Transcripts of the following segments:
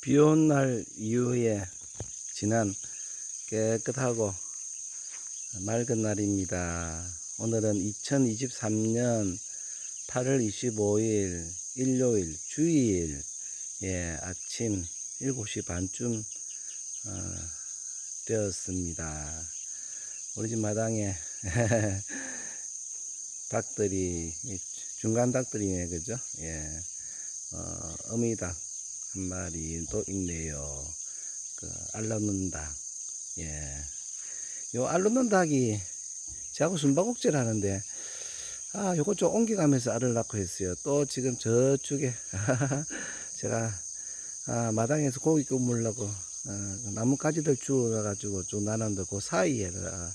비 온 날 이후에 지난 깨끗하고 맑은 날입니다. 오늘은 2023년 8월 25일 일요일 주일 예, 아침 7시 반쯤 어, 되었습니다. 우리 집 마당에 닭들이 이 중간 닭들이네 그죠? 예. 어, 어미닭 한 마리 또 있네요. 그 알놓는 닭. 예. 요 알놓는 닭이 저하고 숨바꼭질 하는데 아, 요거 좀 옮겨가면서 알을 낳고 했어요. 또 지금 저쪽에 제가 아, 마당에서 고기 구우려고 어, 나뭇가지들 주워가지고 좀 나눴는데 그 사이에 아,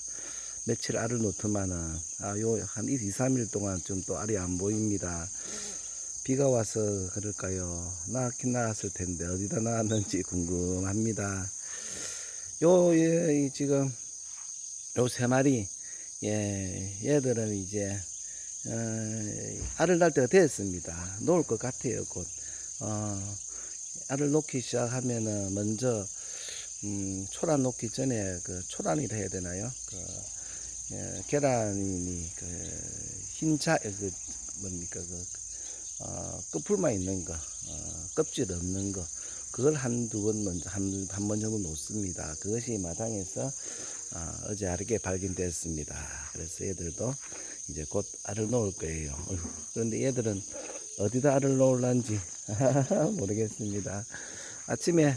며칠 알을 놓더만은 아, 요 한 2, 3일 동안 좀 또 알이 안 보입니다. 비가 와서 그럴까요? 나왔긴 나왔을 텐데 어디다 나왔는지 궁금합니다. 요, 예, 이 지금 요 세 마리 예, 얘들은 이제 어, 알을 낳을 때가 됐습니다. 놓을 것 같아요, 곧. 어, 알을 놓기 시작하면은 먼저 음, 초란 놓기 전에 그 초란이라 해야 되나요? 그 예, 계란이 그 흰자 그 뭡니까 그 어, 끝풀만 있는 거, 어, 껍질 없는 거, 그걸 한두 번 먼저 한 한 번 정도 놓습니다. 그것이 마당에서 어, 어제 알게 발견됐습니다. 그래서 얘들도 이제 곧 알을 놓을 거예요. 그런데 얘들은 어디다 알을 놓을란지 모르겠습니다. 아침에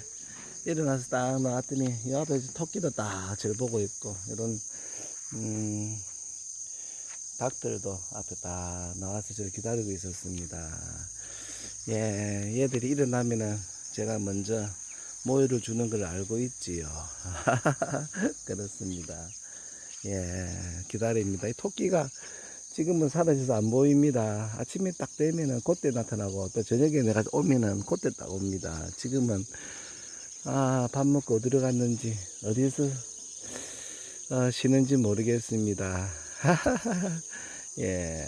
일어나서 딱 나왔더니 이 앞에 토끼도 딱 저를 보고 있고 이런 음, 닭들도 앞에 딱 나와서 저를 기다리고 있었습니다. 예, 얘들이 일어나면은 제가 먼저 모유를 주는 걸 알고 있지요. 그렇습니다. 예, 기다립니다. 이 토끼가 지금은 사라져서 안 보입니다. 아침에 딱 되면은 그때 나타나고 또 저녁에 내가 오면은 그때 딱 옵니다. 지금은 아, 밥 먹고 어디로 갔는지 어디서 어, 쉬는지 모르겠습니다. 예.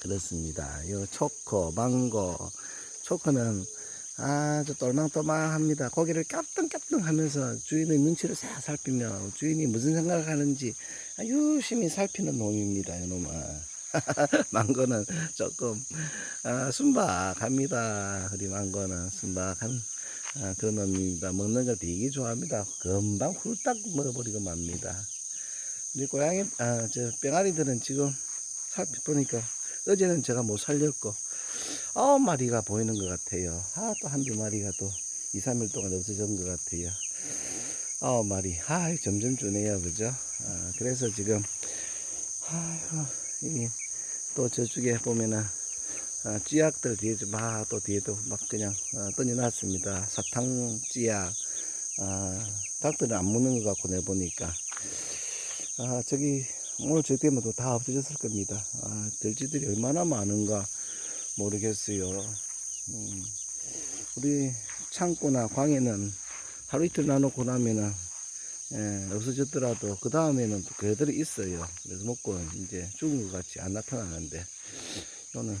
그렇습니다. 요 초코, 망고. 초코는 아주 똘망똘망합니다. 고개를 까뚱까뚱 하면서 주인의 눈치를 싹 살피며 주인이 무슨 생각을 하는지 유심히 살피는 놈입니다. 이놈은. 망고는 조금 아, 순박합니다. 우리 망고는 순박한 아, 그런 놈입니다. 먹는 걸 되게 좋아합니다. 금방 훌딱 먹어버리고 맙니다. 우리 고양이, 아, 저, 병아리들은 지금 살펴보니까 어제는 제가 못 살렸고, 아홉 마리가 보이는 것 같아요. 아, 또 한두 마리가 또 2, 3일 동안 없어진 것 같아요. 아홉 마리. 아, 점점 주네요. 그죠? 아, 그래서 지금, 아이고, 이, 또 저쪽에 보면은, 아, 찌약들 뒤에 막, 또 뒤에도 막 그냥, 아, 던져놨습니다. 사탕 찌약. 아, 닭들은 안 먹는 것 같고, 내보니까. 아, 저기, 오늘 저 때문에 다 없어졌을 겁니다. 아, 들쥐들이 얼마나 많은가 모르겠어요. 음, 우리 창고나 광에는 하루 이틀 나놓고 나면은, 예, 없어졌더라도 그 다음에는 또 그대로 있어요. 그래서 먹고 이제 죽은 것 같이 안 나타나는데, 이거는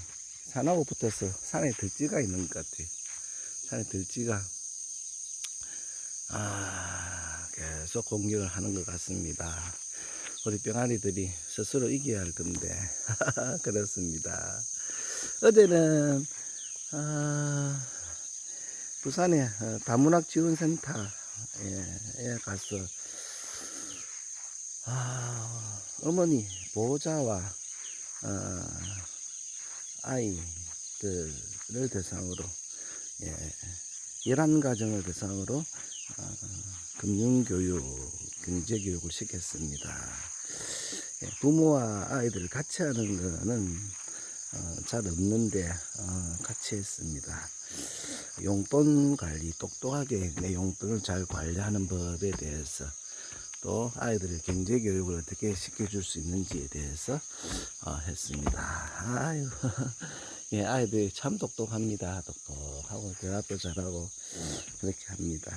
산하고 붙어서 산에 들쥐가 있는 것 같아요. 산에 들쥐가, 아, 계속 공격을 하는 것 같습니다. 우리 병아리들이 스스로 이겨야 할 건데 그렇습니다. 어제는 아, 어, 다문학 지원센터에 에 가서 아, 어머니 보호자와 어, 아이들을 대상으로 예, 11가정을 대상으로 어, 금융교육, 경제교육을 시켰습니다. 예, 부모와 아이들 같이 하는 거는 어, 잘 없는데 어, 같이 했습니다. 용돈 관리 똑똑하게 내 용돈을 잘 관리하는 법에 대해서 또 아이들의 경제 교육을 어떻게 시켜줄 수 있는지에 대해서 어, 했습니다. 아유, 예, 아이들이 참 똑똑합니다. 똑똑하고 대답도 잘하고 그렇게 합니다.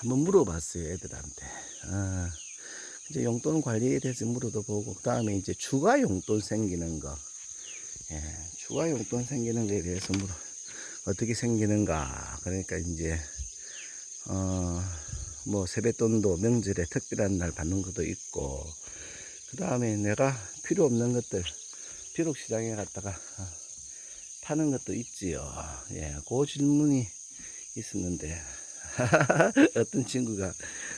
한번 물어봤어요, 애들한테. 아, 이제 용돈 관리에 대해서 물어도 보고, 그 다음에 이제 추가 용돈 생기는 거. 예, 추가 용돈 생기는 거에 대해서 물어. 어떻게 생기는가. 그러니까 이제, 어, 뭐 세뱃돈도 명절에 특별한 날 받는 것도 있고, 그 다음에 내가 필요 없는 것들, 비록 시장에 갔다가 어, 파는 것도 있지요. 예, 그 질문이 있었는데, 어떤 친구가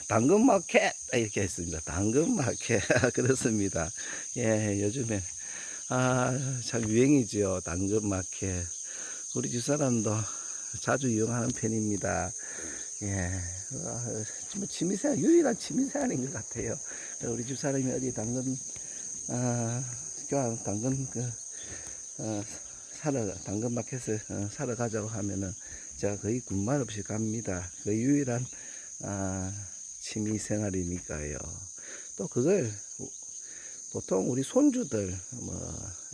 당근 마켓 이렇게 했습니다. 당근 마켓 그렇습니다. 예, 요즘에 아, 참 유행이지요. 당근 마켓. 우리 집 사람도 자주 이용하는 편입니다. 예, 아, 뭐 취미생활 유일한 취미생활인 것 같아요. 우리 집 사람이 어디 당근 아, 교환 당근 그 어, 사러 당근 마켓을 어, 사러 가자고 하면은 제가 거의 군말 없이 갑니다. 그 유일한 아, 취미 생활이니까요. 또 그걸 우- 보통 우리 손주들 뭐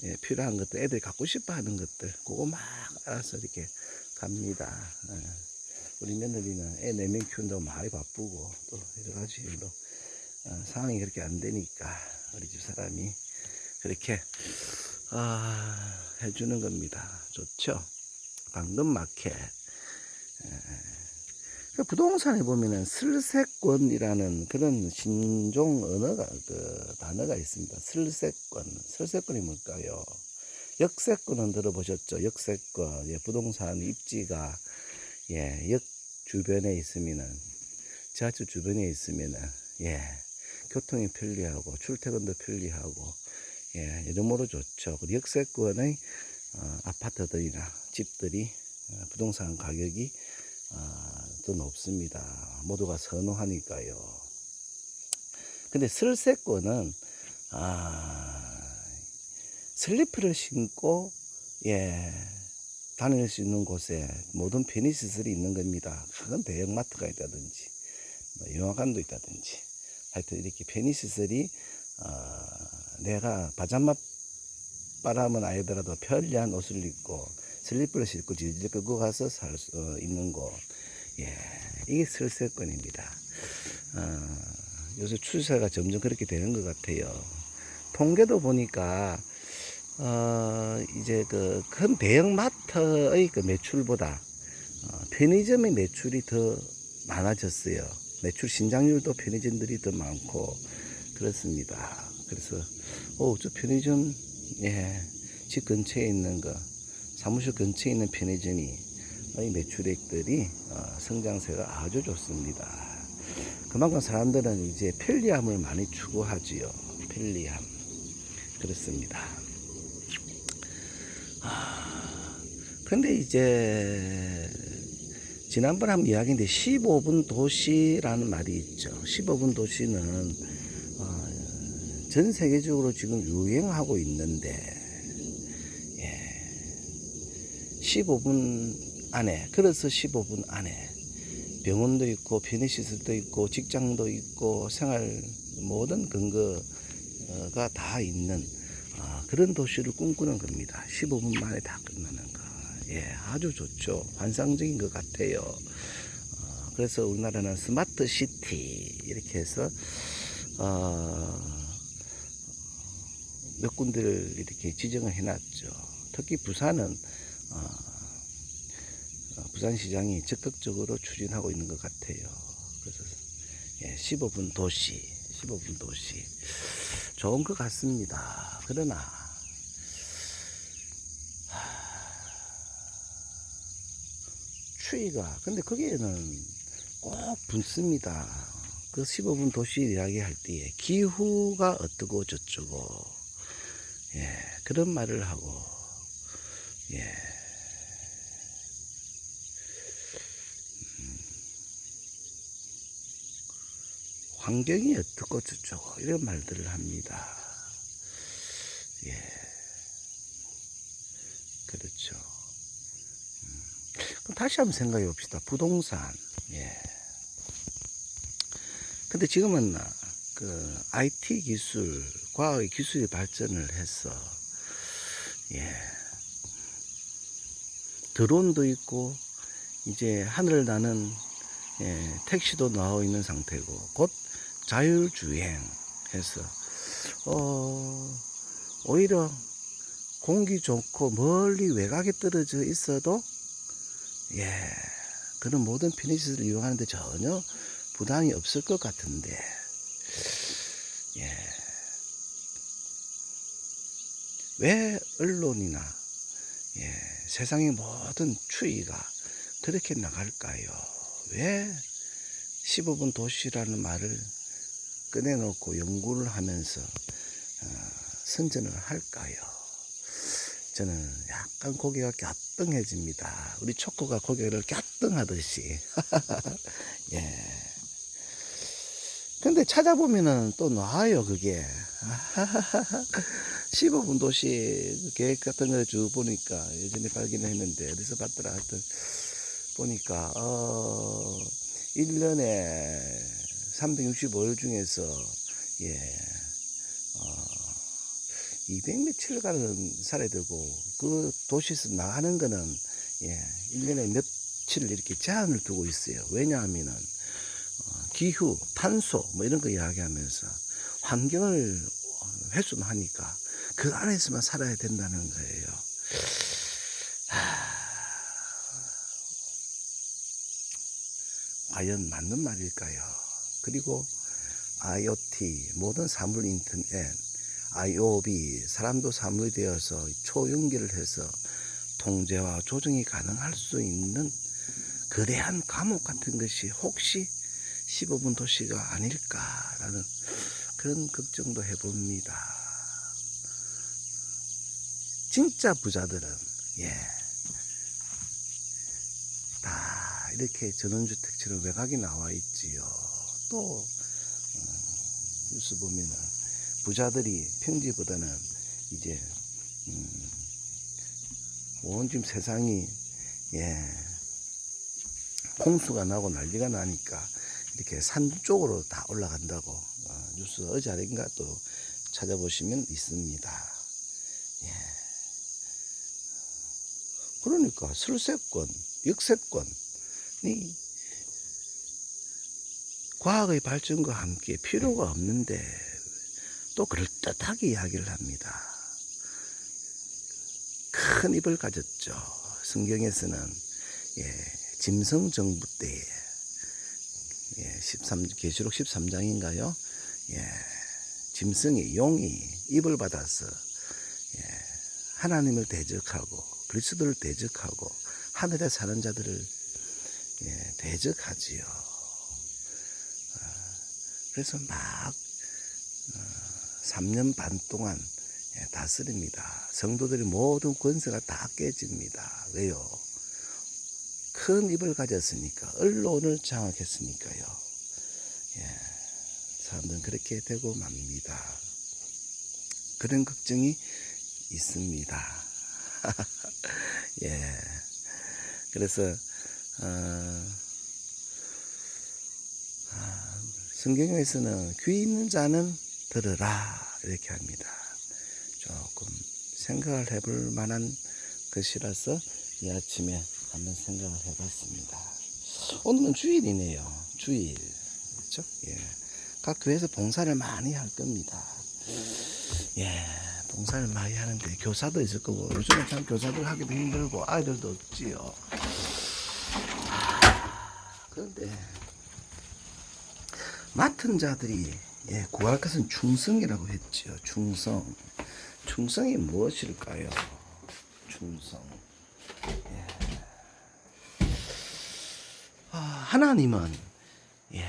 예, 필요한 것들 애들이 갖고 싶어 하는 것들 그거 막 알아서 이렇게 갑니다. 예. 우리 며느리는 애 네 명 키운다고 많이 바쁘고 또 여러 가지 일로 어, 상황이 그렇게 안 되니까 우리 집 사람이 그렇게 아, 해주는 겁니다. 좋죠? 당근 마켓. 그 부동산에 보면은 슬세권이라는 그런 신종 언어가 그 단어가 있습니다. 슬세권. 슬세권이 뭘까요? 역세권은 들어보셨죠? 역세권. 예, 부동산 입지가 예, 역 주변에 있으면은 지하철 주변에 있으면은 예, 교통이 편리하고 출퇴근도 편리하고 예, 이러므로 좋죠. 역세권의 어, 아파트들이나 집들이 어, 부동산 가격이 아, 더 높습니다. 모두가 선호하니까요. 근데 슬세권은 아, 슬리퍼를 신고 예 다닐 수 있는 곳에 모든 편의시설이 있는 겁니다. 작은 대형마트가 있다든지 뭐 영화관도 있다든지 하여튼 이렇게 편의시설이 어, 내가 바닷맛 바람은 아니더라도 편리한 옷을 입고 슬리퍼를 신고 질질 끌고 가서 살 수 어, 있는 곳. 예, 이게 슬세권입니다. 어, 요새 추세가 점점 그렇게 되는 것 같아요. 통계도 보니까 어, 이제 그 큰 대형마트의 그 매출보다 어, 편의점의 매출이 더 많아졌어요. 매출 신장률도 편의점들이 더 많고 그렇습니다. 그래서 오, 저 편의점 예, 집 근처에 있는 거 사무실 근처에 있는 편의점이 이 매출액들이 어, 성장세가 아주 좋습니다. 그만큼 사람들은 이제 편리함을 많이 추구하지요. 편리함. 그렇습니다. 아, 근데 이제 지난번에 한번 이야기인데 15분 도시라는 말이 있죠. 15분 도시는 어, 전 세계적으로 지금 유행하고 있는데 예, 15분 안에 그래서 15분 안에 병원도 있고 편의시설도 있고 직장도 있고 생활 모든 근거가 다 있는 아, 그런 도시를 꿈꾸는 겁니다. 15분 만에 다 끝나는 거. 예, 아주 좋죠. 환상적인 것 같아요. 어, 그래서 우리나라는 스마트 시티 이렇게 해서 어, 몇 군데를 이렇게 지정을 해놨죠. 특히 부산은 부산시장이 적극적으로 추진하고 있는 것 같아요. 그래서 예, 15분 도시, 15분 도시 좋은 것 같습니다. 그러나 하, 추위가 근데 거기에는 꼭 붙습니다. 그 15분 도시 이야기할 때에 기후가 어떻고 저쩌고 예, 그런 말을 하고 예. 환경이 어떻고 저쩌고 이런 말들을 합니다. 예. 그렇죠. 음. 다시 한번 생각해 봅시다. 부동산. 예. 근데 지금은 그 IT 기술, 과학의 기술이 발전을 해서 예. 드론도 있고 이제 하늘을 나는 예, 택시도 나와 있는 상태고 곧 자율주행해서 어, 오히려 공기 좋고 멀리 외곽에 떨어져 있어도 예, 그런 모든 편의시설을 이용하는데 전혀 부담이 없을 것 같은데, 예, 왜 언론이나 예, 세상의 모든 추이가 그렇게 나갈까요? 왜 15분 도시라는 말을 꺼내놓고 연구를 하면서 어, 선전을 할까요? 저는 약간 고개가 갸등해집니다. 우리 초코가 고개를 갸등하듯이. 예. 근데 찾아보면은 또 나와요, 그게. 15분 도시 계획 같은 걸 쭉 보니까 예전에 발견을 했는데 어디서 봤더라 하여튼 보니까 어 1년에 365일 중에서 예. 어 200 며칠간은 살아야 되고 그 도시에서 나가는 거는 예. 1년에 며칠 이렇게 제한을 두고 있어요. 왜냐하면은 어, 기후, 탄소 뭐 이런 거 이야기하면서 환경을 훼손하니까 그 안에서만 살아야 된다는 거예요. 하... 과연 맞는 말일까요? 그리고 IoT, 모든 사물 인터넷, IOB, 사람도 사물이 되어서 초연결을 해서 통제와 조정이 가능할 수 있는 거대한 감옥 같은 것이 혹시 15분 도시가 아닐까라는 그런 걱정도 해봅니다. 진짜 부자들은 예. 다 이렇게 전원주택처럼 외곽이 나와 있지요. 또 어, 뉴스 보면은 부자들이 평지보다는 이제 음, 온 지금 세상이 예 홍수가 나고 난리가 나니까 이렇게 산 쪽으로 다 올라간다고 어, 뉴스 어제 아닌가 또 찾아보시면 있습니다. 예. 그러니까 설세권, 역세권이 과학의 발전과 함께 필요가 없는데 또 그럴듯하게 이야기를 합니다. 큰 입을 가졌죠. 성경에서는 예, 짐승 정부 때에 예, 13 계시록 13장인가요? 예, 짐승이 용이 입을 받아서 예, 하나님을 대적하고 그리스도를 대적하고 하늘에 사는 자들을 예, 대적하지요. 어, 그래서 막 어, 3년 반 동안 예, 다스립니다. 성도들의 모든 권세가 다 깨집니다. 왜요? 큰 입을 가졌으니까 언론을 장악했으니까요. 예, 사람들은 그렇게 되고 맙니다. 그런 걱정이 있습니다. 예. 그래서 어, 아, 성경에서는 귀 있는 자는 들으라 이렇게 합니다. 조금 생각을 해볼 만한 것이라서 이 아침에 한번 생각을 해봤습니다. 오늘은 주일이네요. 주일. 그렇죠? 예. 각 교회에서 봉사를 많이 할 겁니다. 예. 봉사를 많이 하는데 교사도 있을 거고 요즘은 참 교사들 하기도 힘들고 아이들도 없지요. 아, 그런데 맡은 자들이 예, 구할 것은 충성이라고 했지요. 충성. 충성이 무엇일까요? 충성. 예. 아, 하나님은 예,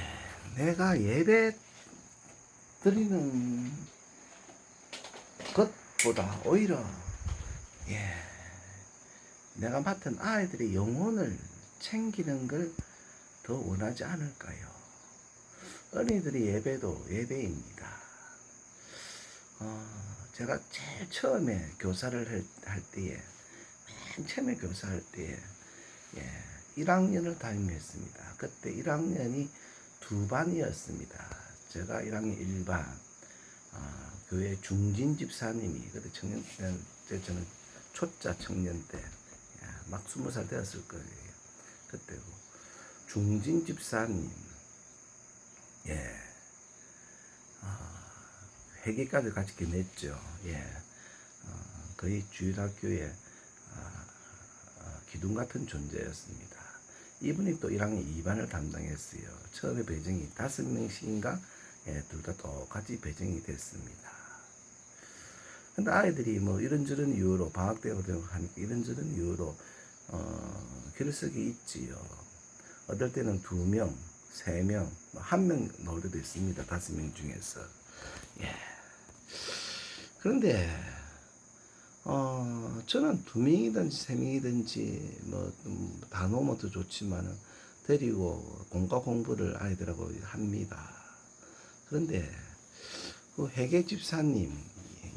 내가 예배 드리는 것보다 오히려 예, 내가 맡은 아이들의 영혼을 챙기는 걸 더 원하지 않을까요? 어린이들의 예배도 예배입니다. 어, 제가 제일 처음에 교사를 할, 할 때에 맨 처음에 교사할 때에 예, 1학년을 담임했습니다. 그때 1학년이 두 반이었습니다. 제가 1학년 1반, 어, 교회 중진 집사님이 그때 청년 때 저는 초짜 청년 때막 스무 살 되었을 거예요. 그때고 중진 집사님 예 어, 회계까지 같이 냈죠. 예 어, 거의 주일학교에 어, 어, 기둥 같은 존재였습니다. 이분이 또 1학년 2반을 담당했어요. 처음에 배정이 다섯 명씩인가 예, 둘 다 똑같이 배정이 됐습니다. 근데 아이들이 뭐 이런저런 이유로 방학 때가 되고 하니까 이런저런 이유로 어, 결석이 있지요. 어떨 때는 두 명, 세 명, 뭐한명 나올 때도 있습니다. 다섯 명 중에서. 예. 그런데 어, 저는 두 명이든지 세 명이든지 뭐, 음, 다 놓으면 더 좋지만은 데리고 공과 공부를 아이들하고 합니다. 그런데 그 회계 집사님,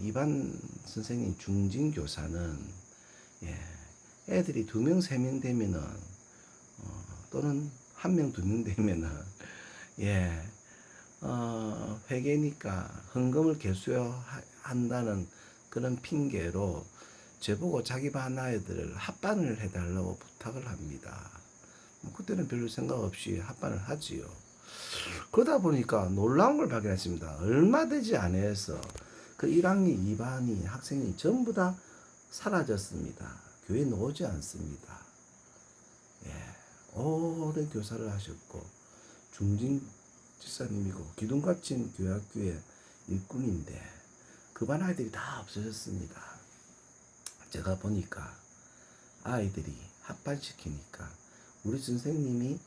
이반 선생님 중진 교사는 예, 애들이 두 명, 세 명 되면은 어, 또는 한 명, 두명 되면은 예, 어, 회계니까 헌금을 개수한다는 그런 핑계로 저보고 자기 반 아이들을 합반을 해달라고 부탁을 합니다. 뭐 그때는 별로 생각 없이 합반을 하지요. 그러다 보니까 놀라운 걸 발견했습니다. 얼마 되지 않아서 그 1학년 2반이 학생이 전부 다 사라졌습니다. 교회에 오지 않습니다. 예, 오랜 교사를 하셨고 중진 집사님이고 기둥 갇힌 교학교의 일꾼인데 그 반 아이들이 다 없어졌습니다. 제가 보니까 아이들이 합반시키니까 우리 선생님이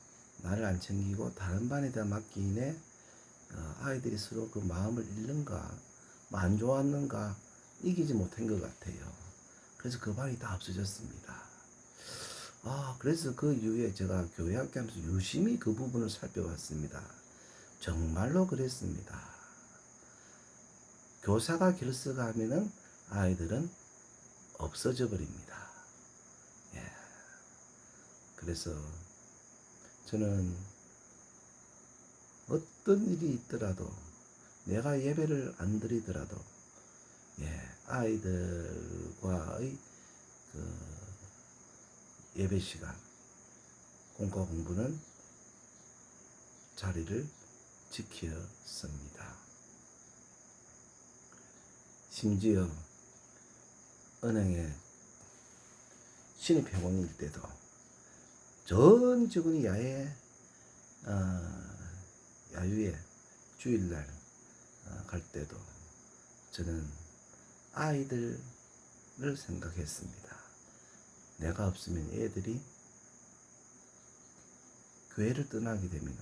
나를 안 챙기고 다른 반에다 맡기네 어, 아이들이 서로 그 마음을 잃는가 뭐안 좋았는가 이기지 못한 것 같아요. 그래서 그 반이 다 없어졌습니다. 아 그래서 그 이후에 제가 교회 학교 하면서 유심히 그 부분을 살펴봤습니다. 정말로 그랬습니다. 교사가 결석하면은 아이들은 없어져 버립니다. 예. 그래서 저는 어떤 일이 있더라도 내가 예배를 안 드리더라도 예, 아이들과의 그 예배 시간 공과 공부는 자리를 지켰습니다. 심지어 은행에 신입 회원일 때도 전 직원이 야외 어, 야유회 주일날 어, 갈 때도 저는 아이들을 생각했습니다. 내가 없으면 애들이 교회를 떠나게 되면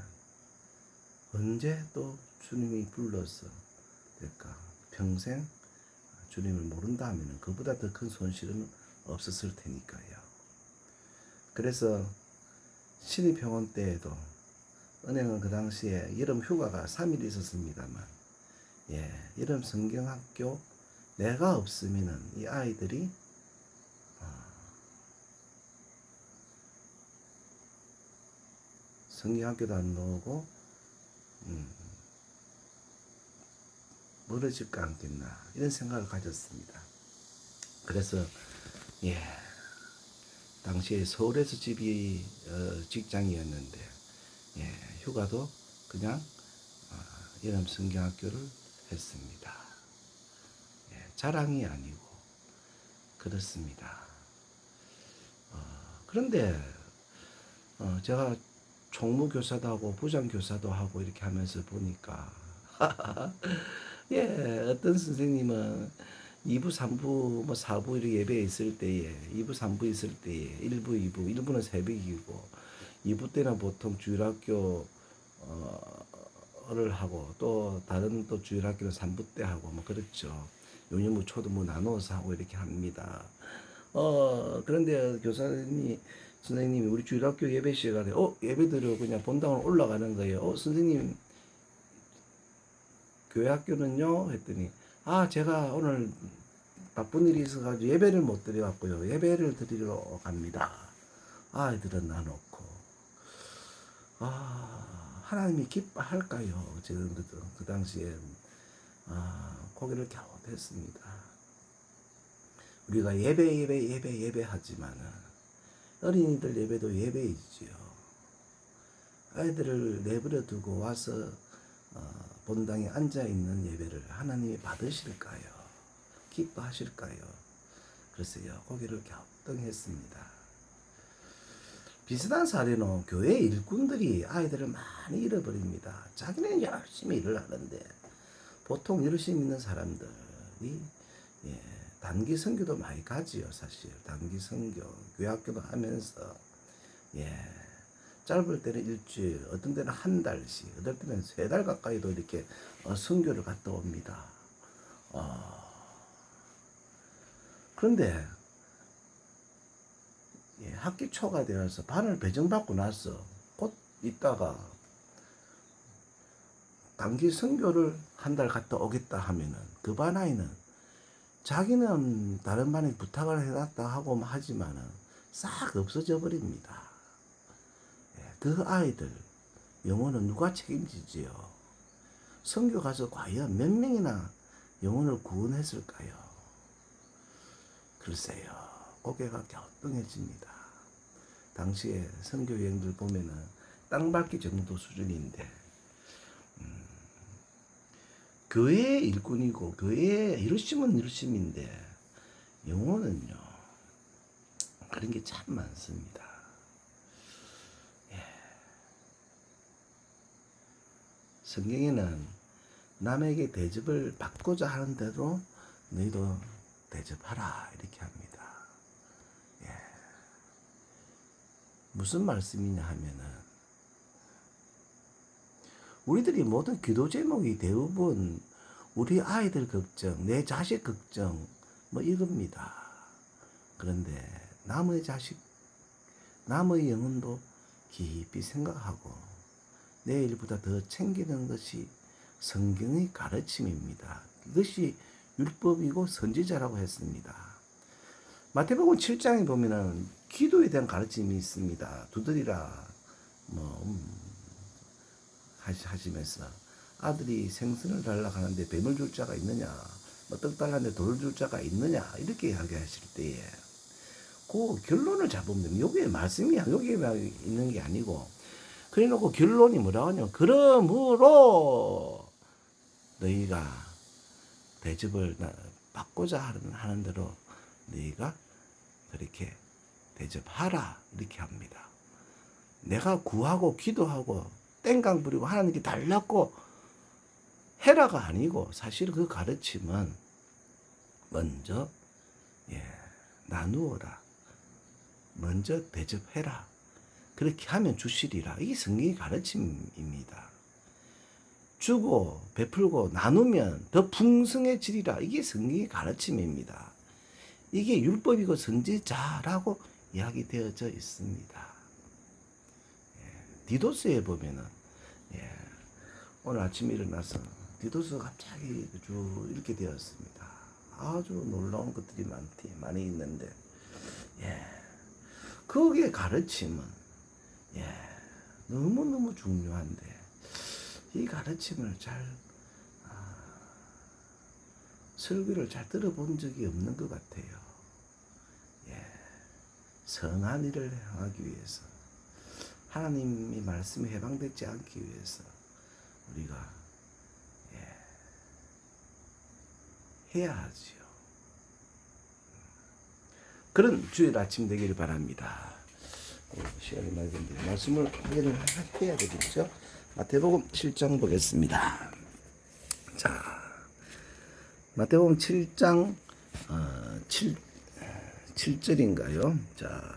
언제 또 주님이 불러서 될까? 평생 주님을 모른다 하면 그보다 더 큰 손실은 없었을 테니까요. 그래서 신입병원 때에도 은행은 그 당시에 여름 휴가가 3일 있었습니다만, 예, 여름 성경학교 내가 없으면은 이 아이들이 성경학교도 안 나오고 음, 멀어질까 않겠나 이런 생각을 가졌습니다. 그래서 예 당시에 서울에서 집이 어, 직장이었는데 예, 휴가도 그냥 어, 여름 성경학교를 했습니다. 예, 자랑이 아니고 그렇습니다. 어, 그런데 어, 제가 총무교사도 하고 부장교사도 하고 이렇게 하면서 보니까 예 어떤 선생님은 2부, 3부, 뭐 4부 이렇게 예배 있을 때에 2부, 3부 있을 때에 1부, 2부, 1부는 새벽이고 2부 때는 보통 주일학교 어를 하고 또 다른 또 주일학교는 3부 때 하고 뭐 그렇죠. 요즘은 초도 뭐 나눠서 하고 이렇게 합니다. 어 그런데 교사님이 선생님이 우리 주일학교 예배 시간에 어 예배 드려 그냥 본당으로 올라가는 거예요. 어 선생님 교회 학교는요 했더니 아 제가 오늘 바쁜 일이 있어가지고 예배를 못 드려갖고요 예배를 드리러 갑니다. 아이들은 놔놓고 아 하나님이 기뻐할까요? 지금 그, 그 당시에 아 고개를 갸웃했습니다. 우리가 예배 예배 예배 예배 하지만은 어린이들 예배도 예배이지요. 아이들을 내버려 두고 와서 어, 본당에 앉아 있는 예배를 하나님이 받으실까요? 기뻐하실까요? 글쎄요, 고개를 갸우뚱했습니다. 비슷한 사례는 교회 일꾼들이 아이들을 많이 잃어버립니다. 자기는 열심히 일을 하는데 보통 열심히 있는 사람들이 예, 단기 선교도 많이 가지요, 사실. 단기 선교, 교회 학교도 하면서 예. 짧을 때는 일주일, 어떤 때는 한 달씩, 어떨 때는 세 달 가까이도 이렇게 어, 선교를 갔다 옵니다. 어, 그런데 예, 학기 초가 되어서 반을 배정받고 나서 곧 있다가 단기 선교를 한 달 갔다 오겠다 하면은 그 반 아이는 자기는 다른 반에 부탁을 해놨다 하고 하지만은 싹 없어져 버립니다. 예, 그 아이들 영혼은 누가 책임지지요? 선교 가서 과연 몇 명이나 영혼을 구원했을까요? 글쎄요, 고개가 갸우뚱해집니다. 당시에 선교 여행들 보면은 땅 밟기 정도 수준인데, 음, 교회의 일꾼이고 교회의 이루심은 이루심인데 영혼은요 그런 게 참 많습니다. 예. 성경에는 남에게 대접을 받고자 하는데도 너희도 대접하라 이렇게 합니다. 예. 무슨 말씀이냐 하면은 우리들이 모든 기도 제목이 대부분 우리 아이들 걱정, 내 자식 걱정 뭐 이겁니다. 그런데 남의 자식, 남의 영혼도 깊이 생각하고 내일보다 더 챙기는 것이 성경의 가르침입니다. 이것이 율법이고 선지자라고 했습니다. 마태복음 7장에 보면은 기도에 대한 가르침이 있습니다. 두드리라 뭐 음, 하시- 하시면서 아들이 생선을 달라 하는데 뱀을 줄 자가 있느냐 뭐떡 달라는데 돌을 줄 자가 있느냐 이렇게 이야기 하실 때에 그 결론을 잡으면 여기에 말씀이 여기에만 있는 게 아니고. 그래놓고 결론이 뭐라고 하냐면 그러므로 너희가 대접을 나- 받고자 하는 대로 너희가 그렇게 대접하라. 이렇게 합니다. 내가 구하고 기도하고 땡강 부리고 하나님께 달랐고 해라가 아니고 사실 그 가르침은 먼저 예, 나누어라. 먼저 대접해라. 그렇게 하면 주시리라. 이게 성경의 가르침입니다. 주고 베풀고 나누면 더 풍성해지리라. 이게 성경의 가르침입니다. 이게 율법이고 선지자라고 이야기되어져 있습니다. 예, 디도스에 보면은 예, 오늘 아침에 일어나서 디도스가 갑자기 쭉 이렇게 되었습니다. 아주 놀라운 것들이 많디 많이 있는데 예, 거기에 가르침은 예, 너무 너무 중요한데 이 가르침을 잘 아, 설교를 잘 들어본 적이 없는 것 같아요. 예, 선한 일을 행하기 위해서 하나님의 말씀에 해방되지 않기 위해서 우리가 예, 해야 하지요. 그런 주일 아침 되기를 바랍니다. 어, 시간이 됐는데 말씀을 확인을 해야 되겠죠. 마태복음 7장 보겠습니다. 자, 마태복음 7장 어, 7 7절인가요? 자,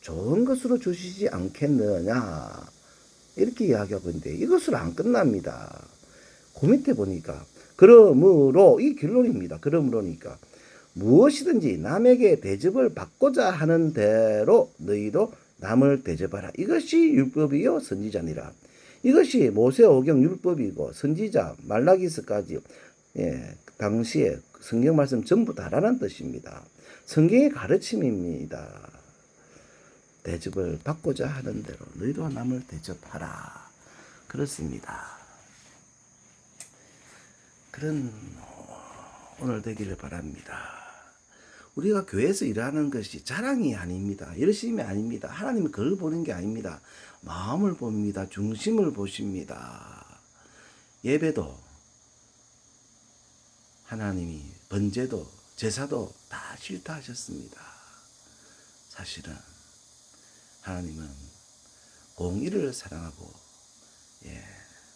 좋은 것으로 주시지 않겠느냐 이렇게 이야기하고 있는데 이것으로 안 끝납니다. 그 밑에 보니까 그러므로 이 결론입니다. 그러므로니까 무엇이든지 남에게 대접을 받고자 하는 대로 너희도 남을 대접하라. 이것이 율법이요 선지자니라. 이것이 모세오경 율법이고 선지자 말라기스까지 예, 당시에 성경 말씀 전부 다라는 뜻입니다. 성경의 가르침입니다. 대접을 받고자 하는 대로 너희도 남을 대접하라. 그렇습니다. 그런 오늘 되기를 바랍니다. 우리가 교회에서 일하는 것이 자랑이 아닙니다. 열심이 아닙니다. 하나님이 그걸 보는 게 아닙니다. 마음을 봅니다. 중심을 보십니다. 예배도 하나님이 번제도 제사도 다 싫다 하셨습니다. 사실은 하나님은 공의를 사랑하고 예,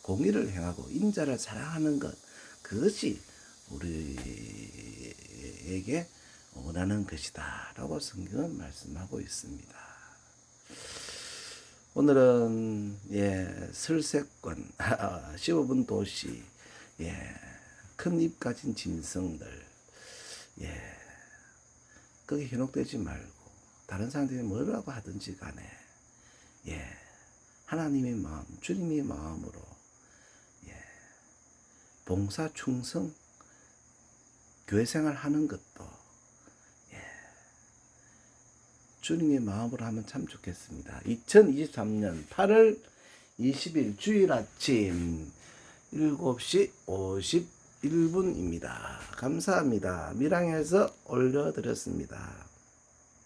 공의를 행하고 인자를 사랑하는 것 그것이 우리에게 원하는 것이다라고 성경은 말씀하고 있습니다. 오늘은 예 설색권 15분 도시 예 큰 입 가진 짐승들 예 거기 현혹되지 말고 다른 사람들이 뭐라고 하든지 간에 예 하나님의 마음 주님의 마음으로 예 봉사 충성 교회 생활 하는 것도 예, 주님의 마음으로 하면 참 좋겠습니다. 2023년 8월 20일 주일 아침 7시 51분입니다. 감사합니다. 밀양에서 올려드렸습니다.